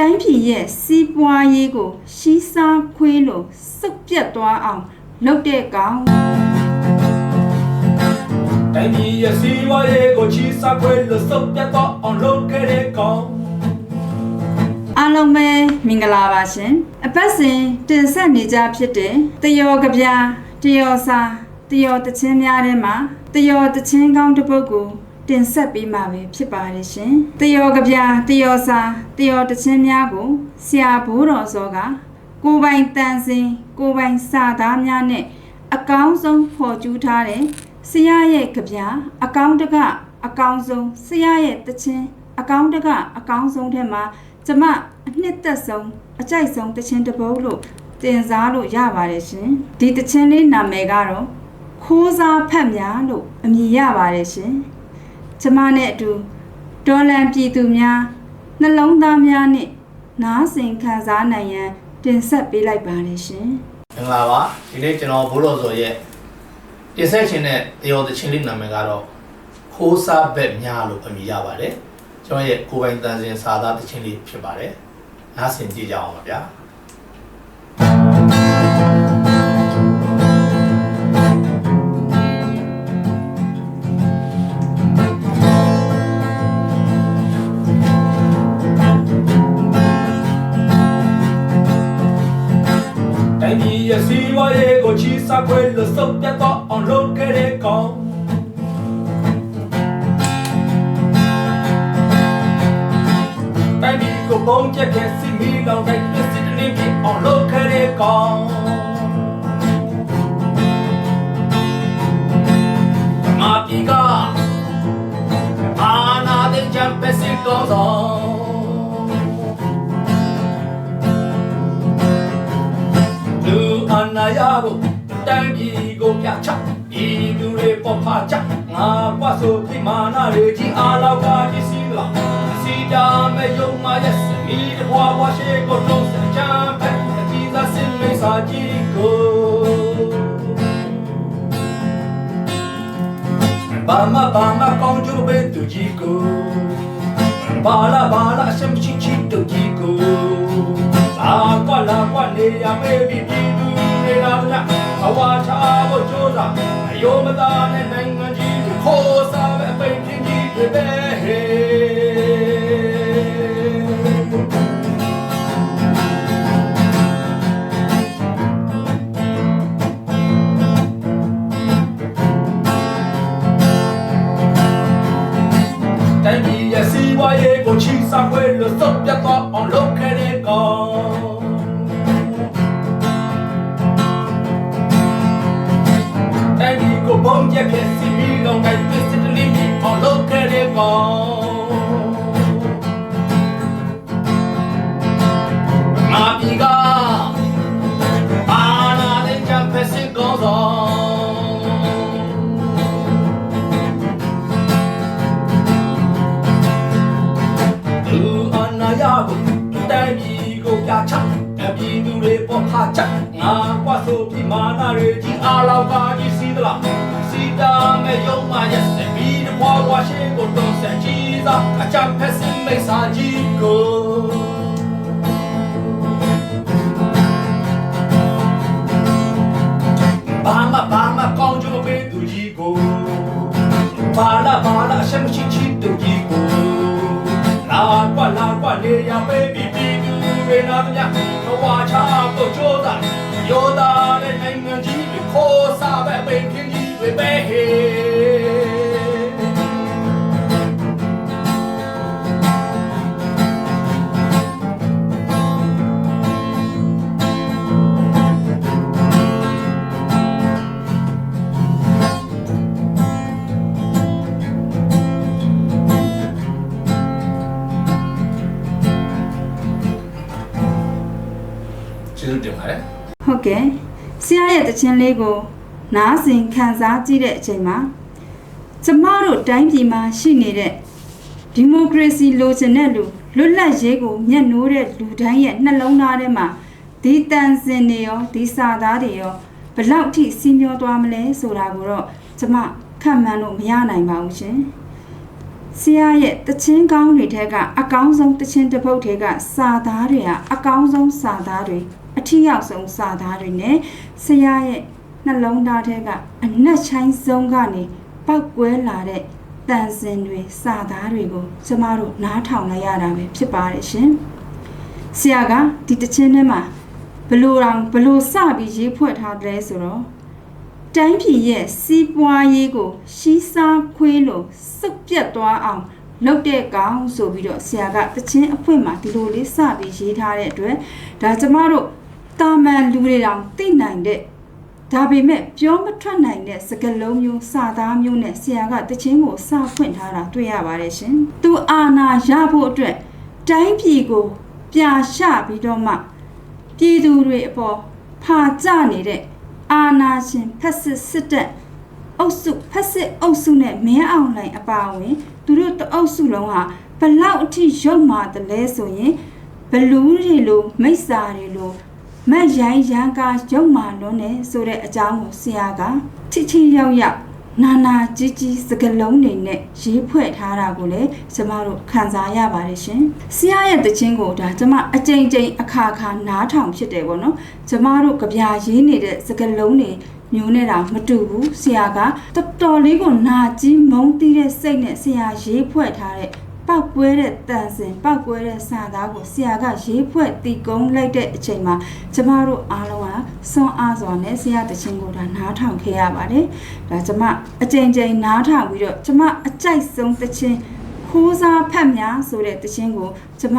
တိုင်းပြည်ရဲ့စီးပွားရေးကို ရှီးစားခွေးလို့စုပ်ပြတ်သွားအောင်လုပ်တဲ့ကောင်တိုင်းပြည်ရဲ့စီးပွားရေးကိုချီစားခွဲလို့စုပ်ပြတ်တော့အောင်လုပ်ခဲ့တဲ့ကောင်အားလုံးပဲမင်္ဂလာပါရှင်အပတ်စဉ်တင်ဆက်နေကြဖြစ်တဲ့တယောကဗျာတယောစာတယောတချင်းများထဲမှာတယောတချင်းကောင်းတစ်ပုဒ်ကို တင်ဆက်ပေးမှာပဲဖြစ်ပါတယ်ရှင်တယောကဗျာတယောစာတယောတချင်းများကိုဆရာဘိုးတော်စောကကိုယ်ပိုင်တန်စင်ကိုယ်ပိုင်စာသားများနဲ့အကောင်းဆုံးဖော်ကျူးထားတဲ့ဆရာရဲ့ကြဗျာအကောင်းတကအကောင်းဆုံးဆရာရဲ့တချင်းအကောင်းတကအကောင်းဆုံးထဲမှာကျမအနှစ်သက်ဆုံးအကြိုက်ဆုံးတချင်းတစ်ပုဒ်လို့တင်စားလို့ရပါတယ်ရှင်ဒီတချင်းလေးနာမည်ကတော့ခိုးစားဖတ်များလို့အမည်ရပါတယ်ရှင် ကျမနဲ့အတူဒေါ်လန်ပြည်သူများနှလုံးသားများနဲ့နားဆင်ခံစားနိုင်ရန်တင်ဆက်ပေးလိုက်ပါတယ်ရှင်မင်္ဂလာပါဒီနေ့ကျွန်တော်ဘိုးတော်စော်ရဲ့တင်ဆက်ခြင်းတဲ့တရောသချင်းလေးနာမည်ကတော့ခိုးစားဘက်များလို့အမည်ရပါတယ်ကျွန်တော်ရဲ့ကိုယ်ပိုင်တန်စင်စာသားသချင်းလေးဖြစ်ပါတယ်နားဆင်ကြည့်ကြအောင်ပါဗျာ စီးပွားရေးကိုချီစားခွဲလို့စုပ်ပြတ်တော့အောင်လုပ်ခဲ့တဲ့ကောင်တိုင်းပြည်ကိုပုံချက်ခဲ့စီမီလောင်တိုင်းပြစ်စစ်တနေပြအောင်လုပ်ခဲ့တဲ့ကောင် တိုင်းပြည်ကိုပြချဒီလူတွေပေါ်ဖာချငါကွာဆိုပြမာနာတွေကြီးအားလောက်ကကြီးစီလာစီတာမဲ့ယုံမရဲ့စမီတဘွားဘွားရှိကိုလုံးစချမ်းဖက်အကြီးစားစင်မေစာကြီးကိုဘာမဘာမကောင်းကျိုးပဲသူကြီးကိုဘာလာဘာလာအရှမ်းချီချီတူကြီးကိုလာကွာလာကွာနေရမေးပြီးပြ ည်သူတွေလာကြအဝါချဖို့ကြိုးစားအယုံမသားနဲ့နိုင်ငံကြီးတွေခိုးစားပဲအပိတ်ချင်းကြီးတွေပဲဟေးတိုင်းပြည်ရဲ့စီးပွားရေးကိုချီစားခွဲလို့စုပ်ပြတ်သွားအောင် စီမီလုံးတိုင်းပြစ်စစ်တလင်းပြီးအောင်လုပ်ခဲ့တဲ့ကောင်မာပီကအာနာတဲ့ချမ်ပစီကောင်းဆောင် မဲ့ယုံမရဲ့စပီးတဘွားဘွားရှိကိုတော့ဆက်ကြီးသာအချဖက်စင်မိတ်စာကြီးကိုဘာမဘာမကောင်းကြပေးသူကြီးကိုဘာလာဘာလာရှမ်းချီချီသူကြီးကိုလာကွာလာကွာနေရပေးပြီးပြီးသူတွေနာမြဘဝချဖို့ကြိုးစားယောသားတဲ့နိုင်ငံကြီးတွေခိုးစားပဲပင်ခင်ကြီးတွေပဲဟေး ကျေးဇူးတင်ပါတယ်ဟုတ်ကဲ့ဆရာရဲ့တခြင်းလေးကို နားဆင်ခံစားကြည့်တဲ့အချိန်မှာကျမတို့တိုင်းပြည်မှာရှိနေတဲ့ဒီမိုကရေစီလိုချင်တဲ့လူလွတ်လပ်ရေးကိုမျက်နှိုးတဲ့လူတိုင်းရဲ့နှလုံးသားထဲမှာဒီတန်စင်တွေရောဒီစာသားတွေရောဘလောက်ထိစီးမျောသွားမလဲဆိုတာကိုတော့ကျမခန့်မှန်းလို့မရနိုင်ပါဘူးရှင်ဆရာရဲ့တချင်းကောင်းတွေထဲကအကောင်းဆုံးတချင်းတစ်ပုတ်ထဲကစာသားတွေဟာအကောင်းဆုံးစာသားတွေ အထီးရောက်ဆုံးစာသားတွေနဲ့ဆရာရဲ့နှလုံးသားထဲကအနက်ချိုင်းဆုံးကနေပောက်ကွဲလာတဲ့တန်စင်တွေစာသားတွေကိုကျမတို့နားထောင်လိုက်ရတာပဲဖြစ်ပါတယ်ရှင်ဆရာကဒီတချင်းထဲမှာဘလို့တောင်ဘလို့စပြီးရေးဖွဲ့ထားတယ်ဆိုတော့တိုင်းပြည်ရဲ့စီးပွားရေးကို ရှီးစားခွေးလို့စုပ်ပြတ်သွားအောင်လုပ်တဲ့ကောင်ဆိုပြီးတော့ဆရာကတချင်းအဖွင့်မှာဒီလိုလေးစပြီးရေးထားတဲ့အတွက်ဒါကျမတို့ တာမန်လူတွေတောင်သိနိုင်တဲ့ဒါပေမဲ့ပြောမထွက်နိုင်တဲ့စကားလုံးမျိုးစာသားမျိုးနဲ့ဆရာကတချင်းကိုစဖွင့်ထားတာတွေ့ရပါတယ်ရှင်။သူအာနာရဖို့အတွက်တိုင်းပြည်ကိုပြာရှပြီးတော့မှပြည်သူတွေအပေါ်ဖာကျနေတဲ့အာနာရှင်ဖက်စစ်စစ်တပ်အုပ်စုဖက်စစ်အုပ်စုနဲ့မင်းအောင်လှိုင်အပါအဝင်သူတို့တအုပ်စုလုံးဟာဘလောက်အထိရုပ်မာတယ်လဲဆိုရင်ဘလူးတွေလိုမိစ္ဆာတွေလို မတ်ရိုင်းရန်ကာရုပ်မာလွန်းနေဆိုတဲ့အကြောင်းကိုဆရာကထိထိရောက်ရောက်နာနာကြီးကြီးစကလုံးတွေနဲ့ရေးဖွဲ့ထားတာကိုလည်းကျမတို့ခံစားရပါတယ်ရှင်။ဆရာရဲ့တခြင်းကိုဒါကျမအကြိမ်ကြိမ်အခါခါနားထောင်ဖြစ်တယ်ပေါ့နော်။ကျမတို့ကြပြရေးနေတဲ့စကလုံးတွေမျိုးနဲ့တောင်မတူဘူးဆရာကတော်တော်လေးကိုနာကြီးမုန်းတီးတဲ့စိတ်နဲ့ဆရာရေးဖွဲ့ထားတဲ့ ပောက်ကွဲတဲ့တန်စင်ပောက်ကွဲတဲ့စာသားကိုဆရာကရေးဖွဲ့တီကုန်းလိုက်တဲ့အချိန်မှာကျမတို့အားလုံးကစွန့်အားစွာနဲ့ဆရာတခြင်းကိုဒါနားထောင်ခဲ့ရပါတယ်။ဒါကျမအကြိမ်ကြိမ်နားထောင်ပြီးတော့ကျမအကြိုက်ဆုံးတခြင်းခိုးစားဖတ်များဆိုတဲ့တခြင်းကိုကျမ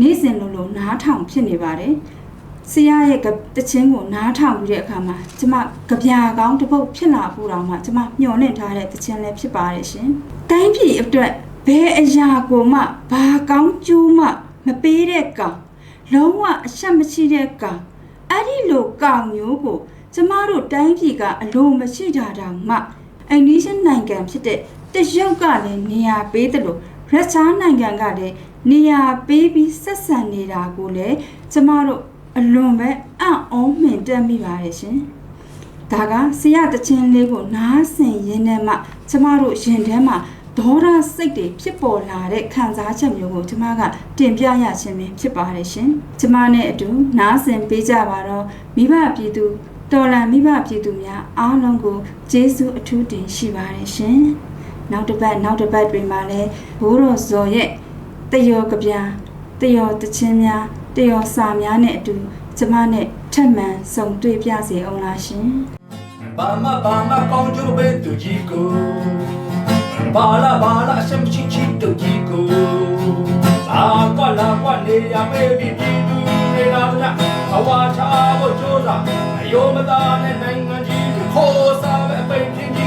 နေ့စဉ်လိုလိုနားထောင်ဖြစ်နေပါတယ်။ဆရာရဲ့တခြင်းကိုနားထောင်ပြီးတဲ့အခါမှာကျမကြပြာကောင်းတစ်ပုတ်ဖြစ်လာဖို့တောင်မှကျမမျှော်လင့်ထားတဲ့တခြင်းလည်းဖြစ်ပါတယ်ရှင်။တိုင်းပြည်အတွက် ဘယ်အရာကိုမှဘာကောင်းကျိုးမှမပေးတဲ့ကောင်လုံးဝအရှက်မရှိတဲ့ကောင်အဲ့ဒီလိုကောင်မျိုးကို ကျမတို့တိုင်းပြည်ကအလိုမရှိတာတောင်မှအိန္ဒိယနိုင်ငံဖြစ်တဲ့တရုတ်ကလည်းနေရာပေးတယ်လို့ရုရှားနိုင်ငံကလည်းနေရာပေးပြီးဆက်ဆံနေတာကိုလည်းကျမတို့အလွန်ပဲအံ့ဩမှင်တက်မိပါတယ်ရှင်။ဒါကဆရာတချင်းလေးကိုနားဆင်ရင်းနဲ့မှကျမတို့ရင်ထဲမှာ ဒေါရစိတ်တွေဖြစ်ပေါ်လာတဲ့ခံစားချက်မျိုးကိုကျမကတင်ပြရခြင်းပဲဖြစ်ပါတယ်ရှင်။ကျမနဲ့အတူနားဆင်ပေးကြပါတော့မိဘပြည်သူတော်လန်မိဘပြည်သူများအားလုံးကိုကျေးဇူးအထူးတင်ရှိပါတယ်ရှင်။နောက်တစ်ပတ်နောက်တစ်ပတ်တွင်မှလည်းဘိုးတော်ဇော်ရဲ့တယောကပြာတယောတချင်းများတယောစာများနဲ့အတူကျမနဲ့ထပ်မံဆုံတွေ့ပြစေအောင်လားရှင်။ဘာမဘာမကောင်းကျိုးပေးသူကြီးကို ပါလာပါလာအဆက်မချင်းချစ်တို့ကြီးကိုလာကွာလာကွာနေရမေးပြီးပြည်သူတွေလာကြအဝါချဖို့ကြိုးစားအယောမသားနဲ့နိုင်ငံကြီးကိုခေါ်စားပဲအပိတ်ပြင်း